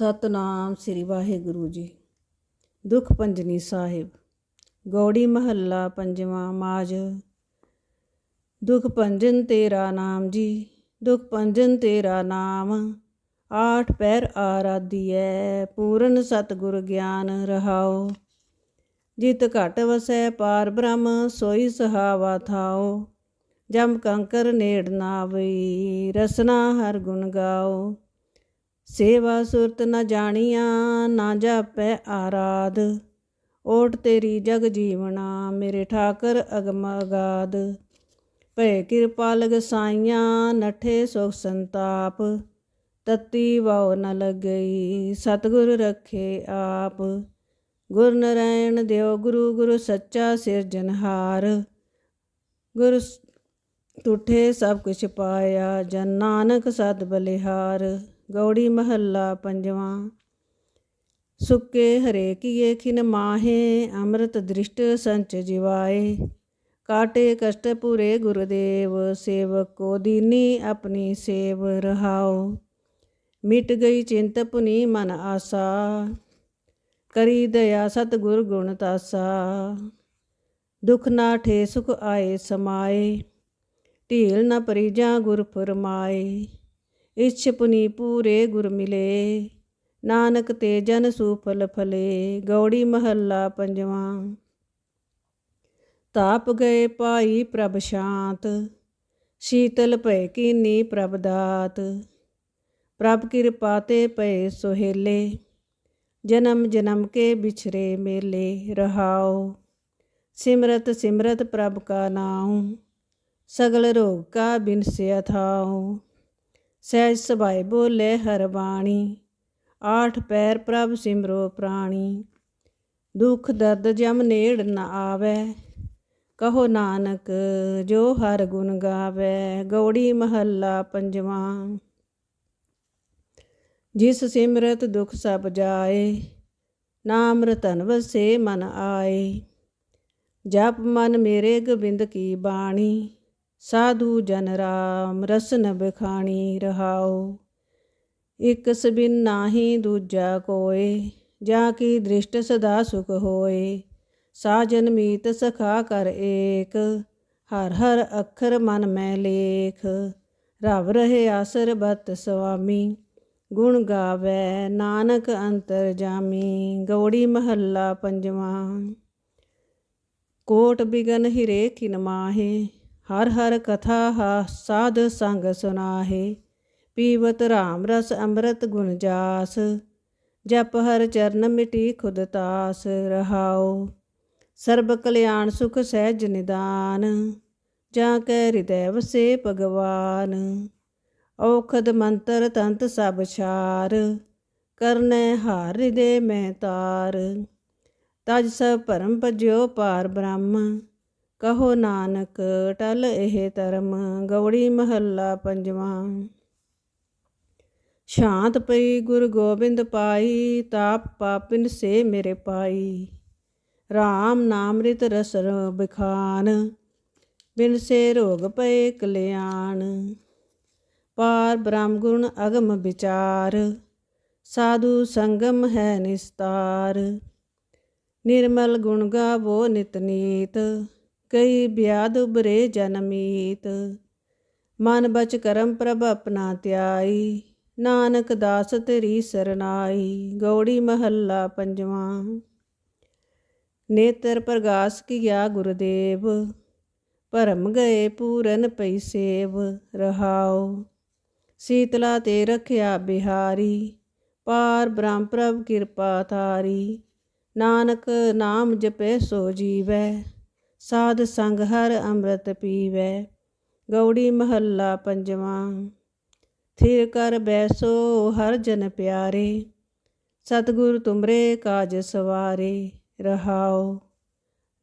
ਸਤਨਾਮ ਸ੍ਰੀ ਵਾਹਿਗੁਰੂ ਜੀ। ਦੁਖ ਪੰਜਨੀ ਸਾਹਿਬ, ਗੌੜੀ ਮਹੱਲਾ ਪੰਜਵਾਂ ਮਾਜ। ਦੁਖ ਪੰਜਨ ਤੇਰਾ ਨਾਮ ਜੀ, ਦੁਖ ਪੰਜਨ ਤੇਰਾ ਨਾਮ। ਆਠ ਪੈਰ ਆਰਾਧੀਐ, ਪੂਰਨ ਸਤਿਗੁਰ ਗਿਆਨ ਰਹਾਓ ਜਿਤ ਘਟ ਵਸੈ ਪਾਰ ਬ੍ਰਹਮ, ਸੋਈ ਸਹਾਵਾ ਥਾਓ ਜਮ ਕੰਕਰ ਨੇੜ ਨਾ ਆਵਈ ਰਸਨਾ ਹਰ ਗੁਣ ਗਾਓ ਸੇਵਾ ਸੁਰਤ ਨ ਜਾਣੀਆਂ, ਨਾ ਜਾਪੈ ਆਰਾਧ। ਓਟ ਤੇਰੀ ਜਗ ਜੀਵਣਾ, ਮੇਰੇ ਠਾਕਰ ਅਗਮ ਅਗਾਧ। ਭੈ ਕਿਰਪਾ ਲਗ ਸਾਈਆਂ, ਨਠੇ ਸੁਖ ਸੰਤਾਪ। ਤਤੀ ਵਾਉ ਨ ਲੱਗਈ, ਸਤਿਗੁਰ ਰਖੇ ਆਪ। ਗੁਰ ਨਰਾਇਣ ਦਿਓ, ਗੁਰੂ ਗੁਰੂ ਸੱਚਾ ਸਿਰਜਨਹਾਰ ਗੁਰ ਤੁਠੇ ਸਭ ਕੁਛ ਪਾਇਆ, ਜਨ ਨਾਨਕ ਸਤ ਬਲਿਹਾਰ। ਗੌੜੀ ਮਹੱਲਾ ਪੰਜਵਾਂ। ਸੁੱਕੇ ਹਰੇ ਕੀਏ ਖਿਨ ਮਾਹੇ, ਅੰਮ੍ਰਿਤ ਦ੍ਰਿਸ਼ਟ ਸੰਚ ਜਿਵਾਏ। ਕਾਟੇ ਕਸ਼ਟ ਪੂਰੇ ਗੁਰਦੇਵ, ਸੇਵਕ ਕੋ ਦੀਨੀ ਆਪਣੀ ਸੇਵ ਰਹਾਓ ਮਿਟ ਗਈ ਚਿੰਤ ਪੁਨੀ ਮਨ ਆਸਾ। ਕਰੀ ਦਇਆ ਸਤਿਗੁਰ ਗੁਣ ਤਾਸਾ। ਦੁਖ ਨਾ ਠੇ ਸੁਖ ਆਏ ਸਮਾਏ। ਢੀਲ ਨਾ ਪਰਿਜਾ ਗੁਰ ਫਰਮਾਏ। ਇਛ ਪੁਨੀ ਪੂਰੇ ਗੁਰ ਮਿਲੇ। ਨਾਨਕ ਤੇ ਜਨ ਸੁਫਲ ਫਲੇ, ਗੌੜੀ ਮਹੱਲਾ ਪੰਜਵਾਂ। ਤਾਪ ਗਏ ਪਾਈ ਪ੍ਰਭ ਸ਼ਾਂਤ, ਸ਼ੀਤਲ ਭੈ ਕੀਨੀ ਪ੍ਰਭ ਦਾਤ। ਪ੍ਰਭ ਕਿਰਪਾ ਤੇ ਪਏ ਸੁਹੇਲੇ, ਜਨਮ ਜਨਮ ਕੇ ਵਿਛਰੇ ਮੇਲੇ ਰਹਾਓ। ਸਿਮਰਤ ਸਿਮਰਤ ਪ੍ਰਭ ਕਾ ਨਾਉ, ਸਗਲ ਰੋਗ ਕਾ ਬਿਨਸਿਆ ਥਾਉ। ਸਹਿਜ ਸਭਾਏ ਬੋਲੇ ਹਰ ਬਾਣੀ, ਆਠ ਪੈਰ ਪ੍ਰਭ ਸਿਮਰੋ ਪ੍ਰਾਣੀ। ਦੁਖ ਦਰਦ ਜਮ ਨੇੜ ਨ ਆਵੇ, ਕਹੋ ਨਾਨਕ ਜੋ ਹਰ ਗੁਣ ਗਾਵੇ, ਗੌੜੀ ਮਹੱਲਾ ਪੰਜਵਾਂ। ਜਿਸ ਸਿਮਰਤ ਦੁਖ ਸਭ ਜਾਏ, ਨਾਮ ਰਤਨ ਵਸੇ ਮਨ ਆਏ। ਜਪ ਮਨ ਮੇਰੇ ਗੋਬਿੰਦ ਕੀ ਬਾਣੀ ਸਾਧੂ ਜਨ ਰਾਮ, ਰਸਨ ਬਖਾਣੀ ਰਹਾਓ ਇਕ ਸਬਿਨ ਨਾਹੀ ਦੂਜਾ ਕੋਏ, ਜਾ ਕੀ ਦ੍ਰਿਸ਼ਟ ਸਦਾ ਸੁਖ ਹੋਏ। ਸਾਜਨ ਮੀਤ ਸਖਾ ਕਰ ਏਕ, ਹਰ ਹਰ ਅੱਖਰ ਮਨ ਮੈਂ ਲੇਖ। ਰਵ ਰਹੇ ਆਸਰ ਬਤ ਸੁਆਮੀ ਗੁਣ ਗਾਵੇ ਨਾਨਕ ਅੰਤਰ ਜਾਮੀ। ਗੌੜੀ ਮਹੱਲਾ ਪੰਜਵਾਂ। ਕੋਟ ਬਿਗਨ ਹਿਰੇ ਕਿਨ ਮਾਹੇ ਹਰ ਹਰ ਕਥਾ ਹਾ ਸਾਧ ਸੰਗ ਸੁਨਾਹੇ, ਪੀਵਤ ਰਾਮ ਰਸ ਅੰਮ੍ਰਿਤ ਗੁਣ ਜਾਸ, ਜਪ ਹਰ ਚਰਨ ਮਿਟੀ ਖੁਦ ਤਾਸ ਰਹਾਓ ਸਰਬ ਕਲਿਆਣ ਸੁਖ ਸਹਿਜ ਨਿਦਾਨ, ਜਾਂ ਕੈ ਹਿਰਦੈ ਵਸੇ ਭਗਵਾਨ, ਔਖਦ ਮੰਤਰ ਤੰਤ ਸਭ ਛਾਰ, ਕਰਨੈ ਹਾਰ ਹਿਰਦੇ ਮੈਂ ਤਾਰ, ਤਜ ਸਭ ਭਰਮ ਭਜਿਓ ਪਾਰ ਬ੍ਰਹਮ ਕਹੋ ਨਾਨਕ, ਟਲ ਇਹ ਧਰਮ, ਗੌੜੀ ਮਹੱਲਾ ਪੰਜਵਾਂ। ਸ਼ਾਂਤ ਪਈ ਗੁਰ ਗੋਬਿੰਦ ਪਾਈ, ਤਾਪ ਪਾਪਿਨ ਸੇ ਮੇਰੇ ਪਾਈ। RAM ਨਾਮ੍ਰਿਤ ਰਸ ਬਿਖਾਨ, ਬਿਨ ਸੇ ਰੋਗ ਪਏ ਕਲਿਆਣ। ਪਾਰ ਬ੍ਰਹਮ ਗੁਣ ਅਗਮ ਵਿਚਾਰ, ਸਾਧੂ ਸੰਗਮ ਹੈ ਨਿਸਤਾਰ। ਨਿਰਮਲ ਗੁਣ ਗਾਵੋ ਨਿਤ ਨੀਤ ਕਈ ਬਿਆਦ ਉਬਰੇ ਜਨਮੀਤ ਮਨ ਬਚ ਕਰਮ ਪ੍ਰਭ ਆਪਣਾ ਧਿਆਈ ਨਾਨਕ ਦਾਸ ਤੇਰੀ ਸਰਨਾਈ। ਗੌੜੀ ਮਹੱਲਾ ਪੰਜਵਾਂ। ਨੇਤਰ ਪ੍ਰਗਾਸ ਕੀਆ ਗੁਰਦੇਵ। ਭਰਮ ਗਏ ਪੂਰਨ ਪਈ ਸੇਵ। ਰਹਾਓ ਸੀਤਲਾ ਤੇ ਰਖਿਆ ਬਿਹਾਰੀ। ਪਾਰ ਬ੍ਰਹਮ ਪ੍ਰਭ ਕਿਰਪਾ ਤਾਰੀ ਨਾਨਕ ਨਾਮ ਜਪੈ ਸੋ ਜੀਵੈ। ਸਾਧ ਸੰਗ ਹਰ ਅੰਮ੍ਰਿਤ ਪੀਵੈ, ਗੌੜੀ ਮਹੱਲਾ ਪੰਜਵਾਂ। ਥਿਰ ਕਰ ਬੈਸੋ ਹਰ ਜਨ ਪਿਆਰੇ, ਸਤਿਗੁਰ ਤੁਮਰੇ ਕਾਜ ਸਵਾਰੇ, ਰਹਾਓ।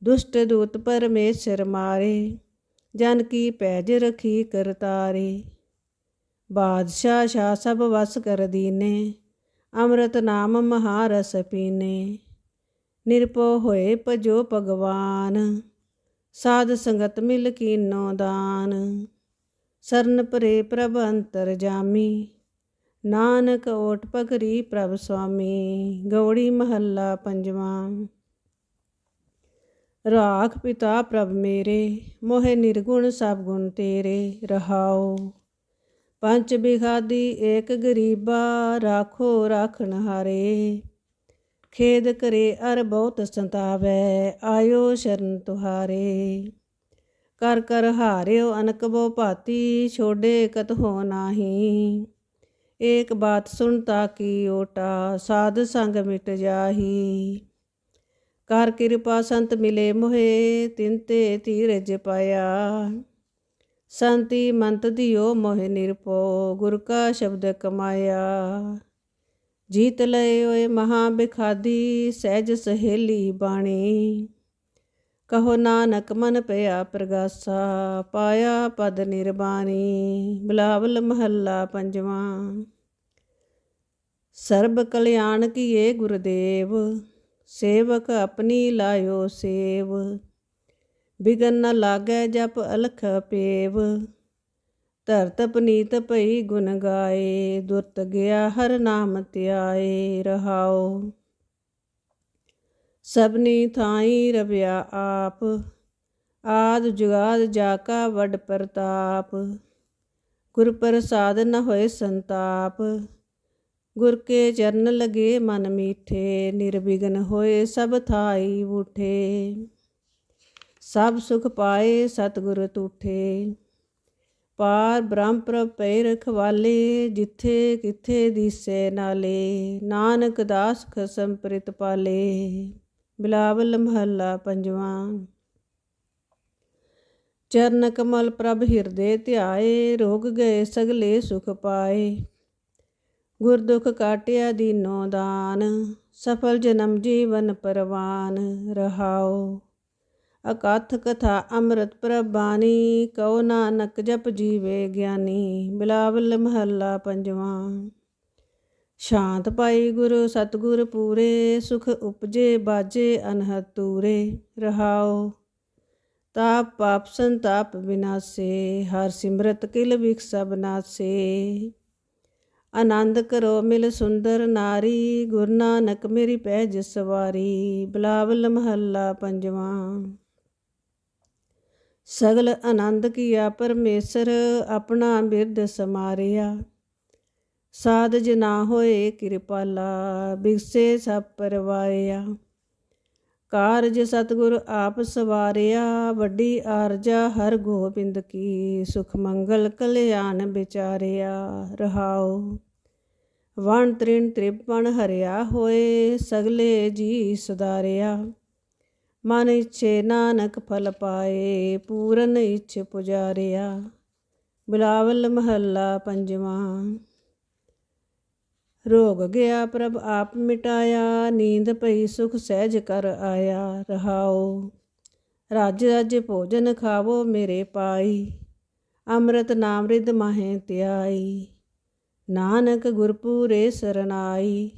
ਦੁਸ਼ਟ ਦੂਤ ਪਰਮੇਸ਼ਰ ਮਾਰੇ, ਜਨ ਕੀ ਪੈਜ ਰਖੀ ਕਰਤਾਰੇ ਬਾਦਸ਼ਾਹ ਸ਼ਾ ਸਭ ਵਸ ਕਰ ਦੀਨੇ, ਅੰਮ੍ਰਿਤ ਨਾਮ ਮਹਾਰਸ ਪੀਨੇ। ਨਿਰਪੋ ਹੋਏ ਭਜੋ ਭਗਵਾਨ। ਸਾਧ ਸੰਗਤ ਮਿਲ ਕੀਨੋ ਦਾਨ। ਸਰਨ ਪਰੇ ਪ੍ਰਭ ਅੰਤਰ ਜਾਮੀ। ਨਾਨਕ ਓਟ ਪਕਰੀ ਪ੍ਰਭ ਸੁਆਮੀ। ਗੌੜੀ ਮਹੱਲਾ ਪੰਜਵਾਂ। ਰਾਖ ਪਿਤਾ ਪ੍ਰਭ ਮੇਰੇ, ਮੋਹਿ ਨਿਰਗੁਣ ਸਭ ਗੁਣ ਤੇਰੇ ਰਹਾਓ ਪੰਜ ਬਿਖਾਦੀ ਏਕ ਗਰੀਬਾ, ਰਾਖੋ ਰਾਖਣ ਹਾਰੇ। ਖੇਦ ਕਰੇ ਅਰ ਬਹੁਤ ਸੰਤਾਵੈ, ਆਇਓ ਸ਼ਰਨ ਤੁਹਾਰੇ। ਕਰ ਕਰ ਹਾਰਿਓ ਅਨਕ ਬੋ ਭਾਤੀ, ਛੋਡੇ ਕਤ ਹੋ ਨਾਹੀ। ਏਕ ਬਾਤ ਸੁਣਤਾ ਕੀ ਓਟਾ, ਸਾਧ ਸੰਗ ਮਿਟ ਜਾਹੀ। ਕਰ ਕਿਰਪਾ ਸੰਤ ਮਿਲੇ ਮੋਹੇ, ਤਿਨ ਤੇ ਧੀਰਜ ਪਾਇਆ। ਸੰਤੀ ਮੰਤ ਦਿਓ ਮੋਹਿ ਨਿਰਪੋ, ਗੁਰ ਕਾ ਸ਼ਬਦ ਕਮਾਇਆ। ਜੀਤ ਲਏ ਓਏ ਮਹਾ ਬਿਖਾਦੀ ਸਹਿਜ ਸਹੇਲੀ ਬਾਣੀ। ਕਹੋ ਨਾਨਕ ਮਨ ਪਿਆ ਪ੍ਰਗਾਸਾ, ਪਾਇਆ ਪਦ ਨਿਰਬਾਣੀ, ਬਲਾਵਲ ਮਹੱਲਾ ਪੰਜਵਾਂ। ਸਰਬ ਕਲਿਆਣ ਕੀਏ ਗੁਰਦੇਵ, ਸੇਵਕ ਆਪਣੀ ਲਾਇਓ ਸੇਵ। ਬਿਗਨ ਨ ਲਾਗੈ ਜਪ ਅਲਖ ਪੇਵ। ਧਰਤ ਪਨੀਤ ਭਈ ਗੁਣ ਗਾਏ, ਦੁਰਤ ਗਿਆ ਹਰ ਨਾਮ ਧਿਆਏ ਰਹਾਓ ਸਭਨੀ ਥਾਈ ਰਵਿਆ ਆਪ, ਆਦ ਜੁਗਾਦ ਜਾ ਕਾ ਵੱਡ ਪ੍ਰਤਾਪ। ਗੁਰ ਪ੍ਰਸਾਦ ਨ ਹੋਏ ਸੰਤਾਪ, ਗੁਰ ਕੇ ਚਰਨ ਲਗੇ ਮਨ ਮੀਠੇ ਨਿਰਵਿਗਨ ਹੋਏ ਸਭ ਥਾਈ ਉਠੇ। ਸਭ ਸੁਖ ਪਾਏ ਸਤਿਗੁਰ ਤੂਠੇ। ਪਾਰ ਬ੍ਰਹਮ ਪ੍ਰਭ ਪੈ ਰਖਵਾਲੇ, ਜਿੱਥੇ ਕਿੱਥੇ ਦੀਸੇ ਨਾਲੇ, ਨਾਨਕ ਦਾਸ ਖਸਮ ਪ੍ਰਿਤ ਪਾਲੇ। ਬਿਲਾਵਲ ਮਹੱਲਾ ਪੰਜਵਾਂ। ਚਰਨ ਕਮਲ ਪ੍ਰਭ ਹਿਰਦੇ ਧਿਆਏ, ਰੋਗ ਗਏ ਸਗਲੇ ਸੁਖ ਪਾਏ। ਗੁਰ ਦੁਖ ਕਾਟਿਆ ਦੀਨੋ ਦਾਨ, ਸਫਲ ਜਨਮ ਜੀਵਨ ਪਰਵਾਨ, ਰਹਾਓ। ਅਕਥ ਕਥਾ ਅੰਮ੍ਰਿਤ ਪ੍ਰਬਾਨੀ ਕਉ ਨਾਨਕ ਜਪ ਜੀਵੇ ਗਿਆਨੀ, ਬਿਲਾਵਲ ਮਹੱਲਾ ਪੰਜਵਾਂ। ਸ਼ਾਂਤ ਪਾਈ ਗੁਰੂ, ਸਤਗੁਰ ਪੂਰੇ, ਸੁਖ ਉਪਜੇ ਬਾਜੇ ਅਨਹਦ ਤੂਰੇ ਰਹਾਓ ਤਾਪ ਪਾਪ ਸੰਤਾਪ ਵਿਨਾਸੇ ਹਰ ਸਿਮਰਤ ਕਿਲ ਵਿਖ ਸਭ ਨਾਸੇ। ਆਨੰਦ ਕਰੋ ਮਿਲ ਸੁੰਦਰ ਨਾਰੀ, ਗੁਰ ਨਾਨਕ ਮੇਰੀ ਪਹਿਜ ਸਵਾਰੀ, ਬਲਾਵਲ ਮਹੱਲਾ ਪੰਜਵਾਂ। ਸਗਲ ਆਨੰਦ ਕੀਆ ਪਰਮੇਸ਼ਰ ਆਪਣਾ ਬਿਰਧ ਸਮਾਰਿਆ। ਸਾਧ ਜਨਾ ਹੋਏ ਕਿਰਪਾਲਾ ਬਿਗਸੇ ਸਭ ਪਰਵਾਰਿਆ ਕਾਰਜ ਸਤਗੁਰ ਆਪ ਸਵਾਰਿਆ, ਵੱਡੀ ਆਰਜਾ ਹਰ ਗੋਬਿੰਦ ਕੀ, ਸੁਖ ਮੰਗਲ ਕਲਿਆਣ ਵਿਚਾਰਿਆ ਰਹਾਓ ਵਣ ਤ੍ਰਿਣ ਤ੍ਰਿਪਣ ਹਰਿਆ ਹੋਏ, ਸਗਲੇ ਜੀ ਸੁਦਾਰਿਆ ਮਨ ਇਛੇ ਨਾਨਕ ਫਲ ਪਾਏ, ਪੂਰਨ ਇਛ ਪੁਜਾਰਿਆ। ਬਿਲਾਵਲ ਮਹੱਲਾ ਪੰਜਵਾਂ। ਰੋਗ ਗਿਆ ਪ੍ਰਭ ਆਪ ਮਿਟਾਇਆ, ਨੀਂਦ ਪਈ ਸੁਖ ਸਹਿਜ ਕਰ ਆਇਆ, ਰਹਾਓ। ਰਾਜ ਰਾਜ ਭੋਜਨ ਖਾਵੋ ਮੇਰੇ ਪਾਈ, ਅੰਮ੍ਰਿਤ ਨਾਮ ਰਿਦ ਮਾਹੇ ਧਿਆਈ ਨਾਨਕ ਗੁਰਪੂਰੇ ਸਰਨਾਈ।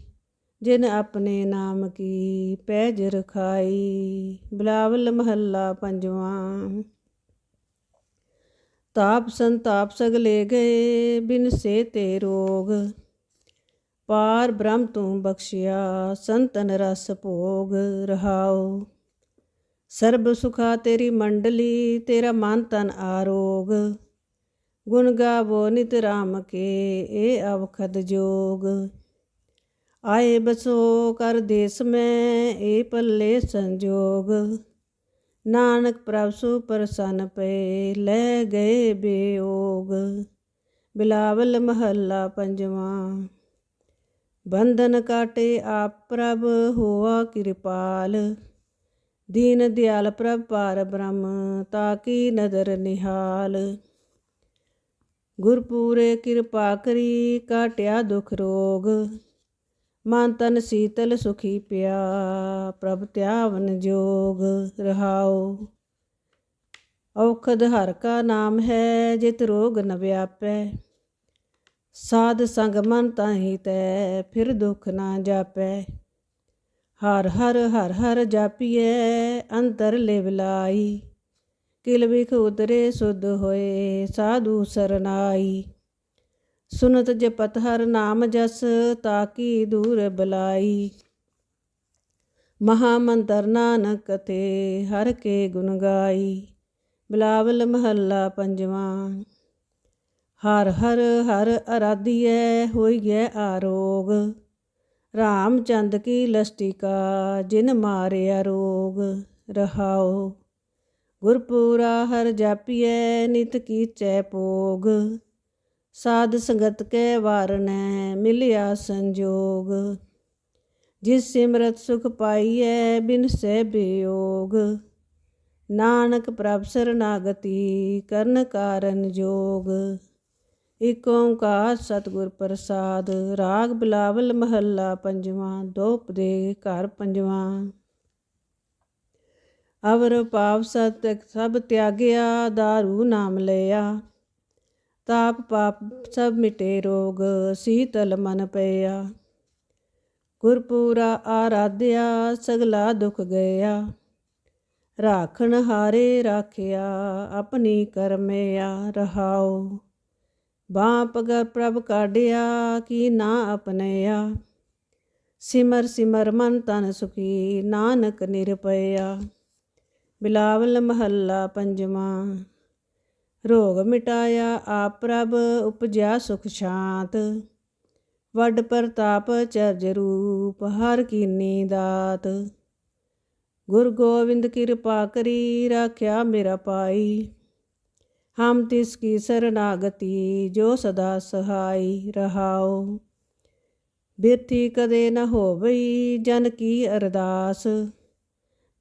ਜਿਨ ਆਪਣੇ ਨਾਮ ਕੀ ਪੈਜ ਰਖਾਈ, ਬਲਾਵਲ ਮਹੱਲਾ ਪੰਜਵਾਂ। ਤਾਪ ਸੰਤਾਪ ਸਗਲੇ ਗਏ, ਬਿਨ ਸੇ ਤੇ ਰੋਗ। ਪਾਰ ਬ੍ਰਹਮ ਤੂੰ ਬਖਸ਼ਿਆ, ਸੰਤਨ ਰਸ ਭੋਗ ਰਹਾਓ ਸਰਬ ਸੁਖਾ ਤੇਰੀ ਮੰਡਲੀ, ਤੇਰਾ ਮਨ ਤਨ ਆਰੋਗ। ਗੁਣ ਗਾਵੋ ਨਿਤ ਰਾਮ ਕੇ ਏ ਅਵਖਦ ਜੋਗ। ਆਏ ਬਸੋ ਕਰ ਦੇਸ ਮੈਂ ਏ ਪੱਲੇ ਸੰਜੋਗ। ਨਾਨਕ ਪ੍ਰਭ ਸੁ ਪ੍ਰਸੰਨ ਪਏ, ਲੈ ਗਏ ਬੇਯੋਗ ਬਿਲਾਵਲ ਮਹੱਲਾ ਪੰਜਵਾਂ। ਬੰਧਨ ਕਾਟੇ ਆਪ ਪ੍ਰਭ, ਹੋਆ ਕਿਰਪਾਲ। ਦੀਨ ਦਿਆਲ ਪ੍ਰਭ ਪਾਰ ਬ੍ਰਹਮ ਤਾਕੀ ਨਦਰ ਨਿਹਾਲ। ਗੁਰਪੂਰੇ ਕਿਰਪਾ ਕਰੀ, ਕਾਟਿਆ ਦੁਖ ਰੋਗ। ਮਨ ਤਨ ਸੀਤਲ ਸੁਖੀ ਪਿਆ, ਪ੍ਰਭ ਧਿਆਵਨ ਜੋਗ ਰਹਾਓ ਔਖਦ ਹਰ ਕਾ ਨਾਮ ਹੈ, ਜਿਤ ਰੋਗ ਨ ਵਿਆਪੈ। ਸਾਧ ਸੰਗ ਮਨ ਤਾਹੀ ਤੈ, ਫਿਰ ਦੁਖ ਨਾ ਜਾਪੈ। ਹਰ ਹਰ ਹਰ ਹਰ ਜਾਪੀਐ, ਅੰਤਰ ਲਿਵ ਲਾਈ। ਕਿਲ ਵਿਖ ਉਤਰੇ ਸੁਧ ਹੋਏ, ਸਾਧੂ ਸਰਨਾਈ। ਸੁਨਤ ਜਪਤ ਹਰ ਨਾਮ ਜਸ ਤਾਕੀ ਦੂਰ ਬਲਾਈ। ਮਹਾ ਮੰਤਰ ਨਾਨਕ ਤੇ ਹਰ ਕੇ ਗੁਣ ਗਾਈ। ਬਿਲਾਵਲ ਮਹੱਲਾ ਪੰਜਵਾਂ। ਹਰ ਹਰ ਹਰ ਅਰਾਧੀਐ, ਹੋਈਐ ਆਰੋਗ। ਰਾਮਚੰਦ ਕੀ ਲਸਟਿਕਾ, ਜਿਨ ਮਾਰਿਆ ਰੋਗ। ਰਹਾਓ ਗੁਰਪੂਰਾ ਹਰ ਜਾਪੀਐ, ਨਿਤ ਕੀਚੈ ਭੋਗ। ਸਾਧ ਸੰਗਤ ਕੈ ਵਾਰਨੈ, ਮਿਲਿਆ ਸੰਜੋਗ। ਜਿਸ ਸਿਮਰਤ ਸੁਖ ਪਾਈਐ, ਬਿਨ ਸਹਿ ਬਿਯੋਗ ਨਾਨਕ ਪ੍ਰਭ ਸਰਨਾਗਤੀ, ਕਰਨ ਕਾਰਨ ਜੋਗ। ਇਕ ਓੰਕਾਰ ਸਤਿਗੁਰ ਪ੍ਰਸਾਦ, ਰਾਗ ਬਿਲਾਵਲ ਮਹੱਲਾ ਪੰਜਵਾਂ ਦੋਪ ਦੇ ਘਰ ਪੰਜਵਾਂ। ਅਵਰ ਪਾਪ ਸਤਿ ਸਭ ਤਿਆਗਿਆ दारू ਨਾਮ ਲਿਆ। ਤਾਪ ਪਾਪ ਸਭ ਮਿਟੇ ਰੋਗ, ਸੀਤਲ ਮਨ ਪਿਆ। ਗੁਰਪੂਰਾ ਆਰਾਧਿਆ, ਸਗਲਾ ਦੁਖ ਗਿਆ ਰਾਖਣ ਹਾਰੇ ਰਾਖਿਆ, ਆਪਣੀ ਕਰਮਿਆ ਰਹਾਓ। ਬਾਂ ਪਗਰ ਪ੍ਰਭ ਕਾਢਿਆ, ਕੀ ਨਾ ਆਪਣਿਆ? ਸਿਮਰ ਸਿਮਰ ਮਨ ਤਨ ਸੁਖੀ, ਨਾਨਕ ਨਿਰਪਇਆ ਬਿਲਾਵਲ ਮਹੱਲਾ ਪੰਜਵਾਂ। ਰੋਗ ਮਿਟਾਇਆ ਆਪ ਪ੍ਰਭ ਉਪਜਿਆ ਸੁਖ ਸ਼ਾਂਤ। ਵੱਡ ਪ੍ਰਤਾਪ ਚਰਜ ਰੂਪ ਹਰ ਕੀਨੀ ਦਾਤ। ਗੁਰ ਗੋਬਿੰਦ ਕਿਰਪਾ ਕਰੀ ਰਾਖਿਆ ਮੇਰਾ ਪਾਈ ਹਮ ਤਿਸ ਕੀ ਸਰਨਾਗਤੀ ਜੋ ਸਦਾ ਸਹਾਈ ਰਹਾਓ ਬਿਰਥੀ ਕਦੇ ਨ ਹੋਵਈ ਜਨ ਕੀ ਅਰਦਾਸ।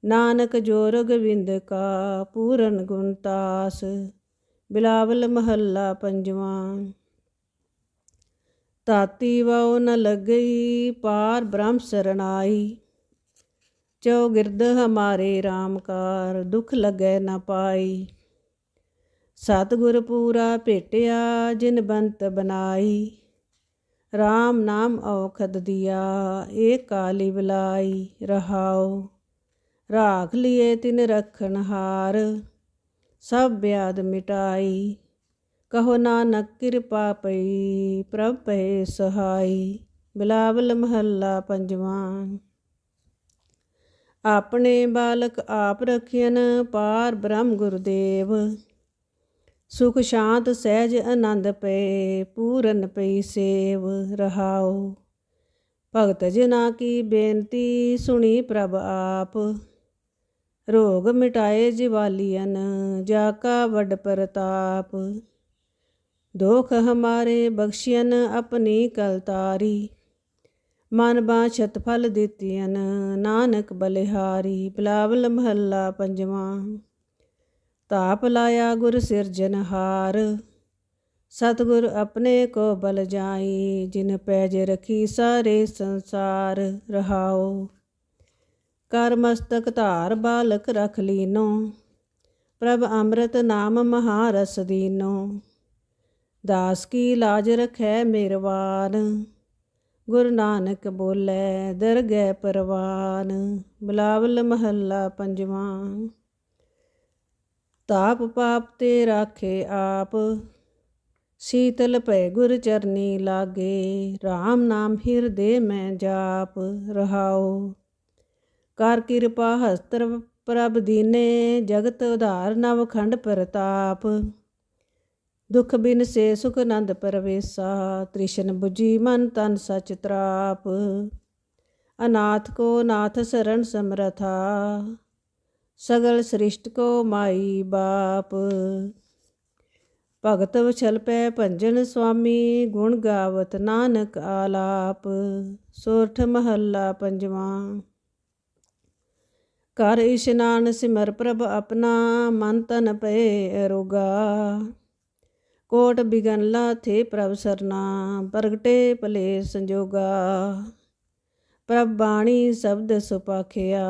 ਨਾਨਕ ਜੋ ਰਗਵਿੰਦ ਕਾ ਪੂਰਨ ਗੁਣਤਾਸ ਬਿਲਾਵਲ ਮਹੱਲਾ ਪੰਜਵਾਂ। ਤਾਤੀ ਵਉ ਨ ਲੱਗਈ, ਪਾਰ ਬ੍ਰਹਮ ਸਰਣਾਈ ਚੋ ਗਿਰਦ ਹਮਾਰੇ ਰਾਮਕਾਰ ਕਾਰ, ਦੁਖ ਲਗੈ ਨ ਪਾਈ। ਸਤਿਗੁਰ ਪੂਰਾ ਭੇਟਿਆ, ਜਿਨ ਬੰਤ ਬਨਾਈ। RAM ਨਾਮ ਔਖਦ ਦਿਆ, ਏ ਕਾਲੀ ਬਲਾਈ ਰਹਾਓ ਰਾਖ ਲਿਏ ਤਿਨ ਰਖਣ ਹਾਰ। ਸਭ ਬਿਆਦ ਮਿਟਾਈ। ਕਹੋ ਨਾਨਕ ਕਿਰਪਾ ਪਈ, ਪ੍ਰਭ ਪਏ ਸਹਾਈ। ਬਿਲਾਵਲ ਮਹੱਲਾ ਪੰਜਵਾਂ। ਆਪਣੇ ਬਾਲਕ ਆਪ ਰਖਿਆਨ ਪਾਰ ਬ੍ਰਹਮ ਗੁਰਦੇਵ। ਸੁਖ ਸ਼ਾਂਤ ਸਹਿਜ ਆਨੰਦ ਪਏ, ਪੂਰਨ ਪਈ ਸੇਵ ਰਹਾਓ ਭਗਤ ਜਨਾ ਕੀ ਬੇਨਤੀ, ਸੁਣੀ ਪ੍ਰਭ ਆਪ। ਰੋਗ ਮਿਟਾਏ ਜਿਵਾਲੀਅਨ, ਜਾ ਕਾ ਵੱਡ ਪ੍ਰਤਾਪ। ਦੋਖ ਹਮਾਰੇ ਬਖਸ਼ੀਨ ਆਪਣੀ ਕਲਤਾਰੀ ਮਨ ਬਾਛਤ ਫਲ ਦਿੱਤੀਆਂ ਨਾਨਕ ਬਲਿਹਾਰੀ। ਬਲਾਵਲ ਮਹੱਲਾ ਪੰਜਵਾਂ। ਤਾਪ ਲਾਇਆ ਗੁਰ ਸਿਰਜਨਹਾਰ ਸਤਗੁਰ ਆਪਣੇ ਕੋ ਬਲ ਜਾਈ, ਜਿਨ ਪੈਜ ਰਖੀ ਸਾਰੇ ਸੰਸਾਰ ਰਹਾਓ ਕਰ ਮਸਤਕ ਧਾਰ ਬਾਲਕ ਰਖ ਲੀਨੋ, ਪ੍ਰਭ ਅੰਮ੍ਰਿਤ ਨਾਮ ਮਹਾਰਸ ਦੀਨੋ। ਦਾਸ ਕੀ ਲਾਜ ਰਖੈ ਮਿਰਵਾਨ, ਗੁਰ ਨਾਨਕ ਬੋਲੇ ਦਰਗਹਿ ਪਰਵਾਨ, ਬਲਾਵਲ ਮਹੱਲਾ ਪੰਜਵਾਂ। ਤਾਪ ਪਾਪ ਤੇ ਰਾਖੇ ਆਪ, ਸੀਤਲ ਭੈ ਗੁਰ ਚਰਨੀ ਲਾਗੇ RAM ਨਾਮ ਹਿਰਦੇ ਮੈਂ ਜਾਪ ਰਹਾਓ ਕਰ ਕਿਰਪਾ ਹਸਤਰ ਪ੍ਰਭ ਦੀਨੇ, ਜਗਤ ਉਧਾਰ ਨਵ ਖੰਡ ਪ੍ਰਤਾਪ। ਦੁਖ ਬਿਨ ਸੇ ਸੁਖ ਆਨੰਦ ਪਰਵੇਸਾ, ਤ੍ਰਿਸ਼ਨ 부ਜੀ ਮਨ ਤਨ ਸਚ ਤਰਾਪ। ਅਨਾਥ ਕੋ ਨਾਥ ਸਰਣ ਸਮਰਥਾ, ਸਗਲ ਸ੍ਰਿਸ਼ਟ ਕੋ ਮਾਈ ਬਾਪ। ਭਗਤ ਵਛਲ ਪੈ ਭੰਜਨ ਸੁਆਮੀ, ਗੁਣ ਗਾਵਤ ਨਾਨਕ ਆਲਾਪ। ਸੋਰਠ ਮਹੱਲਾ ਪੰਜਵਾਂ। ਕਰ ਇਸ਼ਨਾਨ ਸਿਮਰ ਪ੍ਰਭ ਆਪਣਾ, ਮਨ ਤਨ ਪਏ ਅਰੋਗਾ। ਕੋਟ ਬਿਗਨ ਲਾਥੇ ਪ੍ਰਭ ਸਰਨਾ, ਪ੍ਰਗਟੇ ਭਲੇ ਸੰਜੋਗਾ। ਪ੍ਰਭ ਬਾਣੀ ਸ਼ਬਦ ਸੁਪਾਖਿਆ,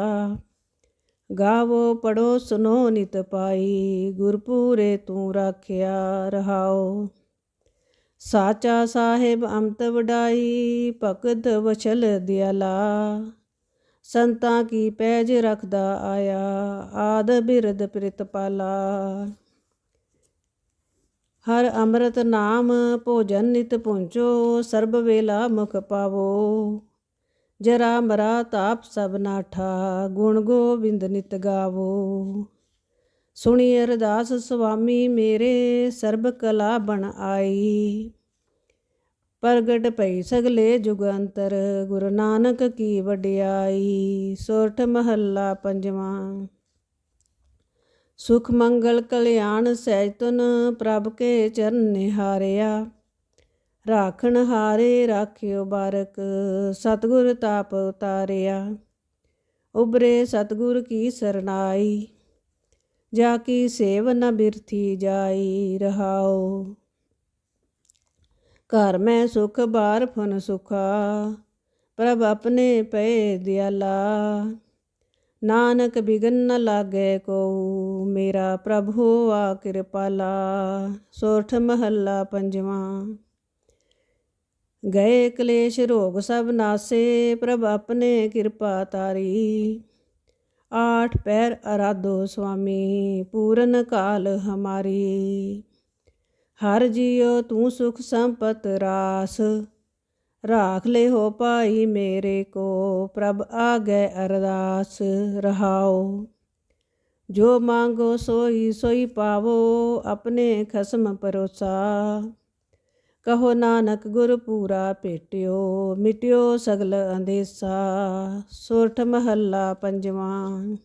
ਗਾਵੋ ਪੜੋ ਸੁਨੋ ਨਿਤ ਪਾਈ, ਗੁਰਪੂਰੇ ਤੂੰ ਰਾਖਿਆ ਰਹਾਓ। ਸਾਚਾ ਸਾਹਿਬ ਅੰਤ ਵਡਾਈ, ਭਗਤ ਵਛਲ ਦਿਆਲਾ। ਸੰਤਾਂ ਕੀ ਪੈਜ ਰਖਦਾ ਆਇਆ, ਆਦ ਬਿਰਦ ਪ੍ਰਿਤਪਾਲਾ ਹਰ ਅੰਮ੍ਰਿਤ ਨਾਮ ਭੋਜਨ ਨਿਤ ਪਹੁੰਚੋ ਸਰਬ ਵੇਲਾ ਮੁਖ ਪਾਵੋ। ਜਰਾ ਮਰਾ ਤਾਪ ਸਭ ਨਾਠਾ, ਗੁਣ ਗੋਬਿੰਦ ਨਿਤ ਗਾਵੋ। ਸੁਣੀ ਅਰਦਾਸ ਸੁਆਮੀ ਮੇਰੇ, ਸਰਬ ਕਲਾ ਬਣ ਆਈ। ਪ੍ਰਗਟ ਭਈ ਸਗਲੇ ਜੁਗੰਤਰ ਗੁਰੂ ਨਾਨਕ ਕੀ ਵਡਿਆਈ ਸੋਠ ਮਹੱਲਾ ਪੰਜਵਾਂ। ਸੁਖ ਮੰਗਲ ਕਲਿਆਣ ਸਹਿਜ ਤੁਨ ਪ੍ਰਭ ਕੇ ਚਰਨ ਨਿਹਾਰਿਆ। ਰਾਖਣ ਹਾਰੇ ਰਾਖਿਓ ਬਾਰਕ, ਸਤਗੁਰ ਤਾਪ ਉਤਾਰਿਆ। ਉਬਰੇ ਸਤਗੁਰ ਕੀ ਸਰਨਾਈ, ਜਾ ਕੀ ਸੇਵ ਨ ਬਿਰਥੀ ਜਾਈ ਰਹਾਓ ਘਰ ਮੈਂ ਸੁਖ, ਬਾਰ ਫਨ ਸੁਖਾ। ਪ੍ਰਭ ਆਪਣੇ ਪਏ ਦਿਆਲਾ। ਨਾਨਕ ਬਿਗਨ ਨ ਲਾਗੇ ਕੋ ਮੇਰਾ ਪ੍ਰਭ ਹੋਆ ਕਿਰਪਾਲਾ। ਸੋਰਠ ਮਹੱਲਾ ਪੰਜਵਾਂ। ਗਏ ਕਲੇਸ਼, ਰੋਗ ਸਭ ਨਾਸੇ, ਪ੍ਰਭ ਆਪਣੇ ਕਿਰਪਾ ਤਾਰੀ। ਆਠ ਪੈਰ ਅਰਾਧੋ ਸੁਆਮੀ, ਪੂਰਨ ਕਾਲ ਹਮਾਰੀ। ਹਰ ਜੀਉ ਤੂੰ ਸੁਖ ਸੰਪਤ ਰਾਸ। ਰਾਖ ਲੈ ਹੋ ਪਾਈ ਮੇਰੇ ਕੋ, ਪ੍ਰਭ ਆਗੇ ਅਰਦਾਸ ਰਹਾਓ ਜੋ ਮੰਗੋ ਸੋਈ ਸੋਈ ਪਾਵੋ, ਆਪਣੇ ਖਸਮ ਪਰੋਸਾ ਕਹੋ ਨਾਨਕ ਗੁਰ ਪੂਰਾ ਭੇਟਿਓ ਮਿਟਿਓ ਸਗਲ ਅੰਦੇਸਾ। ਸੋਰਠ ਮਹੱਲਾ ਪੰਜਵਾਂ।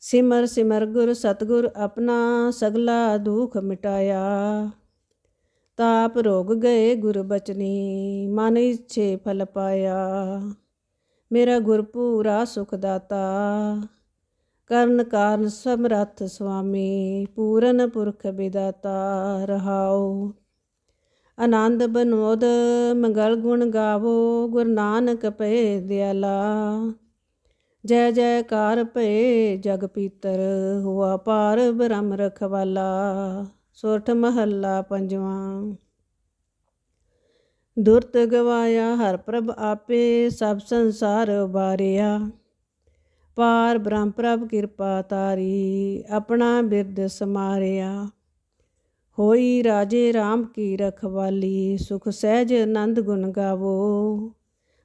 ਸਿਮਰ ਸਿਮਰ ਗੁਰ ਸਤਗੁਰ ਆਪਣਾ ਸਗਲਾ ਦੁਖ ਮਿਟਾਇਆ। ਤਾਪ ਰੋਗ ਗਏ ਗੁਰ ਬਚਨੀ, ਮਨ ਇਛੇ ਫਲ ਪਾਇਆ। ਮੇਰਾ ਗੁਰ ਪੂਰਾ ਸੁਖ ਦਾਤਾ। ਕਰਨ ਕਾਰਨ ਸਮਰੱਥ ਸੁਆਮੀ ਪੂਰਨ ਪੁਰਖ ਵਿਦਾਤਾ ਰਹਾਉ। ਆਨੰਦ ਬਨੋਦ ਮੰਗਲ ਗੁਣ ਗਾਵੋ, ਗੁਰ ਨਾਨਕ ਪਏ ਦਿਆਲਾ। ਜੈ ਜੈਕਾਰ ਭਏ ਜਗ ਪੀਤਰ, ਹੁਆ ਪਾਰ ਬ੍ਰਹਮ ਰਖਵਾਲਾ ਸੋਰਠ ਮਹੱਲਾ ਪੰਜਵਾਂ। ਦੁਰਤ ਗਵਾਇਆ ਹਰ ਪ੍ਰਭ ਆਪੇ, ਸਭ ਸੰਸਾਰ ਬਾਰਿਆ ਪਾਰ ਬ੍ਰਹਮ ਪ੍ਰਭ ਕਿਰਪਾ ਤਾਰੀ ਆਪਣਾ ਬਿਰਦ ਸਮਾਰਿਆ। ਹੋਈ ਰਾਜੇ RAM ਕੀ ਰਖਵਾਲੀ, ਸੁਖ ਸਹਿਜ ਆਨੰਦ ਗੁਣ ਗਾਵੋ।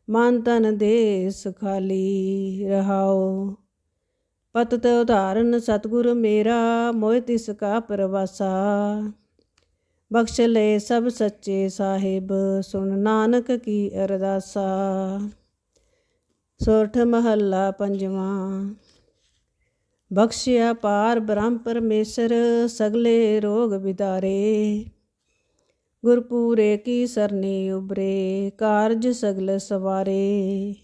ਮਨ ਤਨ ਦੇ ਸੁਖਾਲੀ ਰਹਾਓ ਪਤਤ ਉਧਾਰਨ ਸਤਿਗੁਰ ਮੇਰਾ, ਮੋਹਿ ਤਿਸ ਕਾ ਪਰਵਾਸਾ। ਬਖਸ਼ ਲੈ ਸਭ ਸੱਚੇ ਸਾਹਿਬ, ਸੁਣ ਨਾਨਕ ਕੀ ਅਰਦਾਸਾ। ਸੋਠ ਮਹੱਲਾ ਪੰਜਵਾਂ। ਬਖਸ਼ਿਆ ਪਾਰ ਬ੍ਰਹਮ ਪਰਮੇਸ਼ਰ, ਸਗਲੇ ਰੋਗ ਵਿਦਾਰੇ। ਗੁਰਪੂਰੇ ਕੀ ਸਰਨੀ ਉਬਰੇ ਕਾਰਜ ਸਗਲ ਸਵਾਰੇ।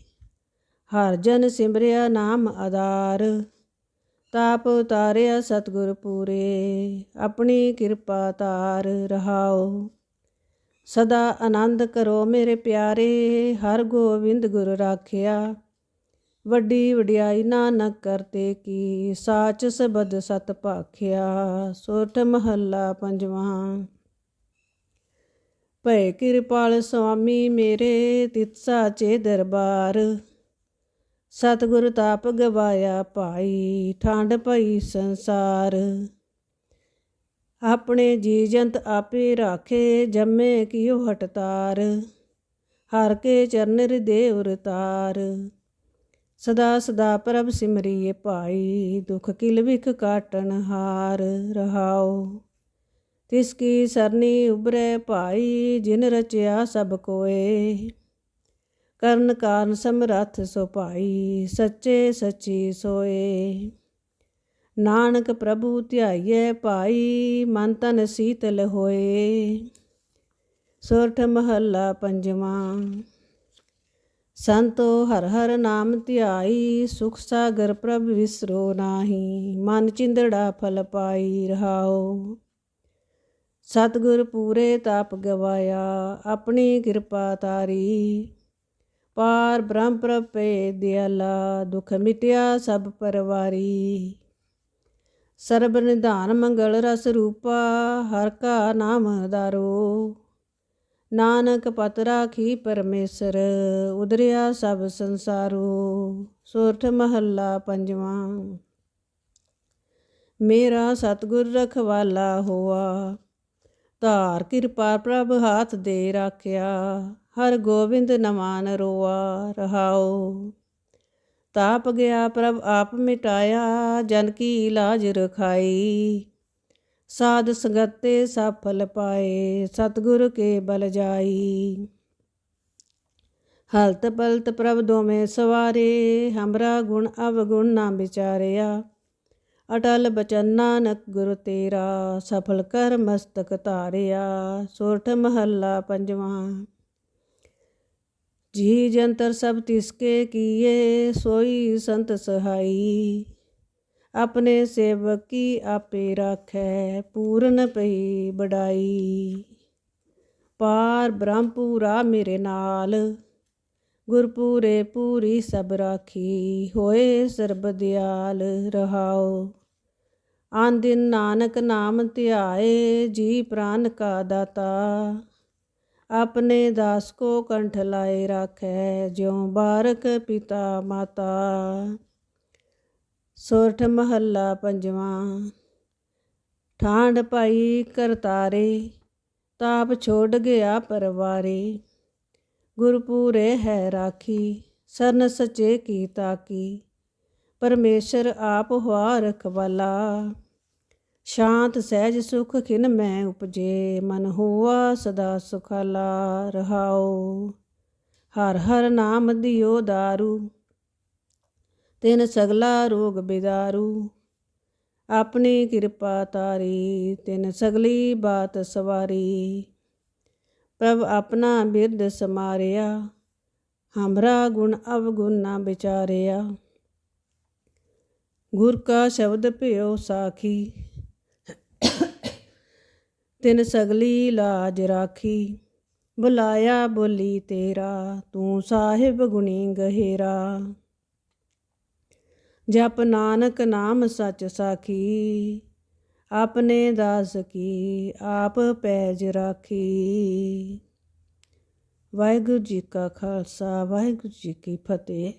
ਹਰ ਜਨ ਸਿਮਰਿਆ ਨਾਮ ਆਧਾਰ, ਤਾਪ ਉਤਾਰਿਆ ਸਤਗੁਰ ਪੂਰੇ। ਆਪਣੀ ਕਿਰਪਾ ਤਾਰ ਰਹਾਓ। ਸਦਾ ਆਨੰਦ ਕਰੋ ਮੇਰੇ ਪਿਆਰੇ, ਹਰ ਗੋਬਿੰਦ ਗੁਰ ਰਾਖਿਆ। ਵੱਡੀ ਵਡਿਆਈ ਨਾਨਕ ਕਰਤੇ ਕੀ, ਸਾਚ ਸਬਦ ਸਤ ਭਾਖਿਆ। ਸੋਠ ਮਹੱਲਾ ਪੰਜਵਾਂ। ਭੈ ਕਿਰਪਾਲ ਸੁਆਮੀ ਮੇਰੇ ਤਿਤਸਾ ਸਾਚੇ ਦਰਬਾਰ। ਸਤਿਗੁਰ ਤਾਪ ਗਵਾਇਆ ਭਾਈ ਠੰਡ ਪਈ ਸੰਸਾਰ। ਆਪਣੇ ਜੀ ਜੰਤ ਆਪੇ ਰਾਖੇ, ਜੰਮੇ ਕਿਉ ਹਟਤਾਰ। ਹਰ ਕੇ ਚਰਨ ਹਿਰਦੇ ਉਰਤਾਰ ਸਦਾ ਸਦਾ ਪ੍ਰਭ ਸਿਮਰੀਏ ਭਾਈ, ਦੁਖ ਕਿਲ ਵਿਖ ਕਾਟਣ ਹਾਰ ਰਹਾਓ ਤਿਸ ਕੀ ਸਰਨੀ ਉਬਰੇ ਭਾਈ, ਜਿਨ ਰਚਿਆ ਸਭ ਕੋਏ। ਕਰਨ ਕਾਰਨ ਸਮਰੱਥ ਸੋ ਭਾਈ, ਸੱਚੇ ਸੱਚੀ ਸੋਏ। ਨਾਨਕ ਪ੍ਰਭੂ ਧਿਆਈਏ ਭਾਈ, ਮਨ ਤਨ ਸੀਤਲ ਹੋਏ। ਸੁਰਠ ਮਹੱਲਾ ਪੰਜਵਾਂ। ਸੰਤੋ ਹਰ ਹਰ ਨਾਮ ਧਿਆਈ, ਸੁਖ ਸਾਗਰ ਪ੍ਰਭ ਵਿਸਰੋ ਨਾਹੀ। ਮਨ ਚਿੰਦੜਾ ਫਲ ਪਾਈ ਰਹਾਓ। ਸਤਗੁਰ ਪੂਰੇ ਤਾਪ ਗਵਾਇਆ, ਆਪਣੀ ਕਿਰਪਾ ਤਾਰੀ। ਪਾਰ ਬ੍ਰਹਮ ਪ੍ਰਪੇ ਦਿਆਲਾ, ਦੁਖ ਮਿਟਿਆ ਸਭ ਪਰਵਾਰੀ। ਸਰਬ ਨਿਧਾਨ ਮੰਗਲ ਰਸ ਰੂਪਾ, ਹਰ ਕਾ ਨਾਮ ਦਾਰੋ। ਨਾਨਕ ਪਤ ਰਾਖੀ ਪਰਮੇਸ਼ਰ, ਉਦਰਿਆ ਸਭ ਸੰਸਾਰੋ। ਸੁਰਠ ਮਹੱਲਾ ਪੰਜਵਾਂ। ਮੇਰਾ ਸਤਗੁਰ ਰਖਵਾਲਾ ਹੋਆ ਧਾਰ ਕਿਰਪਾ ਪ੍ਰਭ ਹਾਥ ਦੇ ਰਾਖਿਆ, ਹਰ ਗੋਬਿੰਦ ਨਮਾਨ ਰੋਆ ਰਹਾਓ ਤਾਪ ਗਿਆ ਪ੍ਰਭ ਆਪ ਮਿਟਾਇਆ, ਜਨ ਕੀ ਇਲਾਜ ਰਖਾਈ। ਸਾਧ ਸੰਗਤੇ ਸਫਲ ਪਾਏ, ਸਤਿਗੁਰ ਕੇ ਬਲ ਜਾਈ। ਹਲਤ ਪਲਤ ਪ੍ਰਭ ਦੋਵੇਂ ਸਵਾਰੇ, ਹਮਰਾ ਗੁਣ ਅਵਗੁਣ ਨਾ ਵਿਚਾਰਿਆ। ਅਟਲ ਬਚਨ ਨਾਨਕ ਗੁਰ ਤੇਰਾ, ਸਫਲ ਕਰ ਮਸਤਕ ਧਾਰਿਆ ਸੋਰਠ ਮਹੱਲਾ ਪੰਜਵਾਂ। ਜੀ ਜੰਤਰ ਸਭ ਤਿਸਕੇ ਕੀਏ, ਸੋਈ ਸੰਤ ਸਹਾਈ। ਆਪਣੇ ਸੇਵਕ ਕੀ ਆਪੇ ਰਾਖੈ, ਪੂਰਨ ਪਈ ਬੜਾਈ ਪਾਰ ਬ੍ਰਹਮਪੂਰਾ ਮੇਰੇ ਨਾਲ, ਗੁਰਪੂਰੇ ਪੂਰੀ ਸਭ ਰਾਖੀ, ਹੋਏ ਸਰਬ ਦਿਆਲ ਰਹਾਓ। ਆਨ ਦਿਨ ਨਾਨਕ ਨਾਮ ਧਿਆਏ ਜੀ ਪ੍ਰਾਨ ਕਾ ਦਾਤਾ। ਆਪਣੇ ਦਾਸ ਕੋ ਕੰਠ ਲਾਏ ਰਾਖੈ, ਜਿਉ ਬਾਰਕ ਪਿਤਾ ਮਾਤਾ। ਸੋਰਠ ਮਹੱਲਾ ਪੰਜਵਾਂ। ਠਾਂਡ ਪਾਈ ਕਰਤਾਰੇ, ਤਾਪ ਛੋੜ ਗਿਆ ਪਰਵਾਰੇ। ਗੁਰਪੂਰੇ ਹੈ ਰਾਖੀ, ਸਰਨ ਸਚੇ ਕੀ ਤਾਕੀ। ਪਰਮੇਸ਼ਰ ਆਪ ਹੁਆ ਰਖਵਾਲਾ ਸ਼ਾਂਤ, ਸਹਿਜ, ਸੁਖ ਖਿਨ ਮੈਂ ਉਪਜੇ। ਮਨ ਹੋਆ ਸਦਾ ਸੁਖਾਲਾ ਰਹਾਓ ਹਰ ਹਰ ਨਾਮ ਦਿਓ ਦਾਰੂ। ਤਿਨ ਸਗਲਾ ਰੋਗ ਬਿਦਾਰੂ। ਆਪਣੀ ਕਿਰਪਾ ਤਾਰੀ। ਤਿਨ ਸਗਲੀ ਬਾਤ ਸਵਾਰੀ। ਪ੍ਰਭ ਆਪਣਾ ਬਿਰਦ ਸਮਾਰਿਆ। ਹਮਰਾ ਗੁਣ ਅਵਗੁਣ ਨਾ ਵਿਚਾਰਿਆ। ਗੁਰ ਕਾ ਸ਼ਬਦ ਭਿਓ ਸਾਖੀ, ਤਿਨ ਸਗਲੀ ਲਾਜ ਰਾਖੀ, ਬੁਲਾਇਆ ਬੋਲੀ ਤੇਰਾ, ਤੂੰ ਸਾਹਿਬ ਗੁਣੀ ਗਹਿਰਾ। ਜਪ ਨਾਨਕ ਨਾਮ ਸਚ ਸਾਖੀ, ਆਪਣੇ ਦਾਸ ਕੀ ਆਪ ਪੈਜ ਰਾਖੀ। ਵਾਹਿਗੁਰੂ ਜੀ ਕਾ ਖਾਲਸਾ, ਵਾਹਿਗੁਰੂ ਜੀ ਕੀ ਫਤਿਹ।